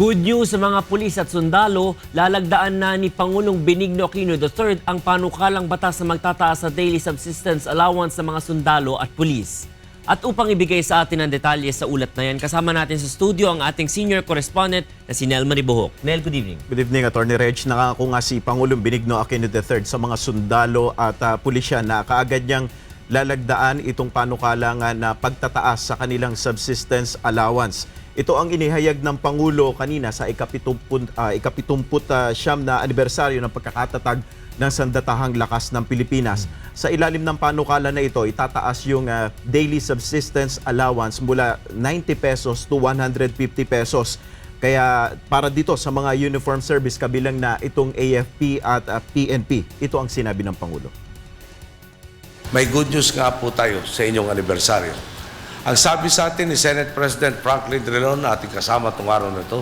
Good news sa mga pulis at sundalo, lalagdaan na ni Pangulong Benigno Aquino III ang panukalang batas na magtataas sa daily subsistence allowance ng mga sundalo at pulis. At upang ibigay sa atin ang detalye sa ulat na yan, kasama natin sa studio ang ating senior correspondent na si Nel Maribohok. Nel, good evening. Good evening, Attorney Reg. Nakako nga si Pangulong Benigno Aquino III sa mga sundalo at uh, pulisya na kaagad niyang lalagdaan itong panukalangan na pagtataas sa kanilang subsistence allowance. Ito ang inihayag ng Pangulo kanina sa ikapitumput, uh, ikapitumput uh, siyam na anibersaryo ng pagkakatatag ng sandatahang lakas ng Pilipinas. Sa ilalim ng panukala na ito, itataas yung uh, daily subsistence allowance mula 90 pesos to 150 pesos. Kaya para dito sa mga uniform service kabilang na itong AFP at uh, PNP, ito ang sinabi ng Pangulo. May good news nga po tayo sa inyong anibersaryo. Ang sabi sa atin ni Senate President Franklin Drilon ating kasama itong araw na ito,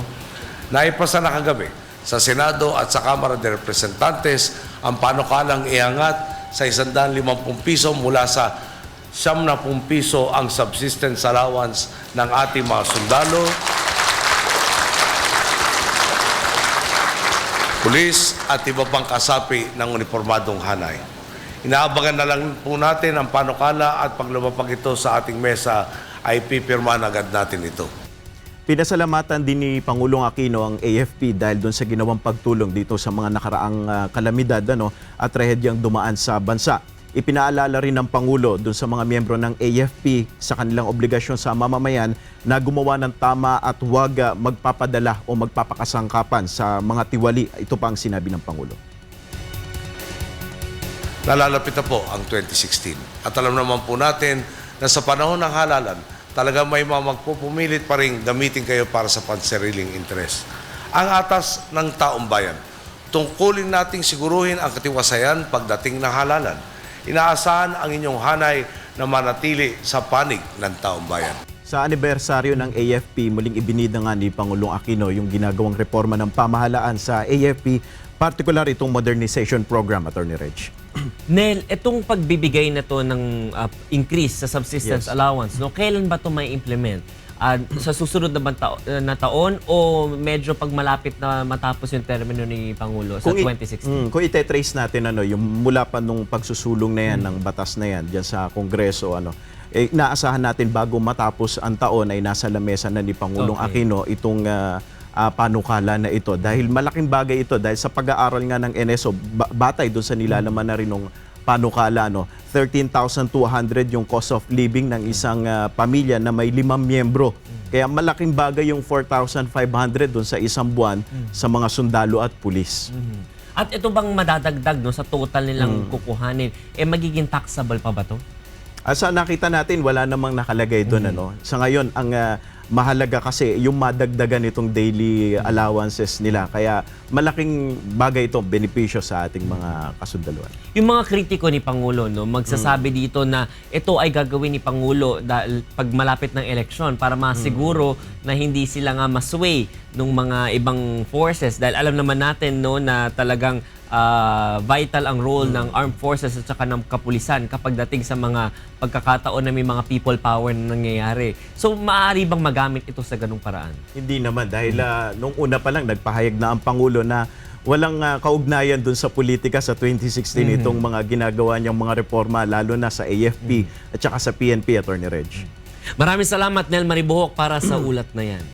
naipasa na kagabi sa Senado at sa Kamara de Representantes ang panukalang iangat sa 150 piso mula sa 70 piso ang subsistence allowance ng ating mga sundalo, pulis at iba pang kasapi ng uniformadong hanay. Inaabangan na lang po natin ang panukala at pag lumapag ito sa ating mesa ay pipirmahan agad natin ito. Pinasalamatan din ni Pangulong Aquino ang AFP dahil doon sa ginawang pagtulong dito sa mga nakaraang uh, kalamidad ano, at trahedyang dumaan sa bansa. Ipinaalala rin ng Pangulo doon sa mga miyembro ng AFP sa kanilang obligasyon sa mamamayan na gumawa ng tama at huwag uh, magpapadala o magpapakasangkapan sa mga tiwali. Ito pa ang sinabi ng Pangulo. Nalalapit na po ang 2016. At alam naman po natin na sa panahon ng halalan, talaga may mga magpupumilit pa rin gamitin kayo para sa pansariling interes. Ang atas ng taong bayan, tungkulin nating siguruhin ang katiwasayan pagdating ng halalan. Inaasahan ang inyong hanay na manatili sa panig ng taong bayan. Sa anibersaryo ng AFP, muling ibinida nga ni Pangulong Aquino yung ginagawang reforma ng pamahalaan sa AFP, particular itong modernization program, Attorney Reg. Nel, itong pagbibigay na to ng uh, increase sa subsistence Yes. allowance, no, kailan ba to may implement? Ah, sa susunod na, bang tao- na taon o medyo pag malapit na matapos yung termino ni Pangulo sa i- 2016? Mm, kung ite-trace natin ano, yung mula pa nung pagsusulong na yan ng batas na yan diyan sa Kongreso ano, eh, inaasahan natin bago matapos ang taon ay nasa lamesa na ni Pangulong Okay. Aquino itong ah, ah, panukala na ito dahil malaking bagay ito dahil sa pag-aaral nga ng NSO ba- batay doon sa nilalaman na rin ng panukala no 13,200 yung cost of living ng isang ah, pamilya na may limang miyembro kaya malaking bagay yung 4,500 doon sa isang buwan sa mga sundalo at pulis. Mhm. At ito bang madadagdag no, sa total nilang Mm. kukuhanin, eh magiging taxable pa ba to? Ah, sa nakita natin, wala namang nakalagay doon. Ano? Sa ngayon, ang ah, mahalaga kasi yung madagdagan itong daily allowances nila. Kaya malaking bagay ito, benepisyo sa ating mga kasundaluan. Yung mga kritiko ni Pangulo, no, Mm. magsasabi dito na ito ay gagawin ni Pangulo dahil pag malapit ng eleksyon para masiguro Mm. na hindi sila nga masway ng mga ibang forces dahil alam naman natin no na talagang ah, vital ang role ng armed forces at saka ng kapulisan kapag dating sa mga pagkakataon na may mga people power na nangyayari. So maaari bang magamit ito sa ganung paraan? Hindi naman dahil ah, nung una pa lang nagpahayag na ang Pangulo na walang ah, kaugnayan doon sa politika sa 2016 itong mga ginagawa niyang mga reforma lalo na sa AFP at saka sa PNP, Attorney Reg. Maraming salamat Nel Maribohok para sa ulat na yan.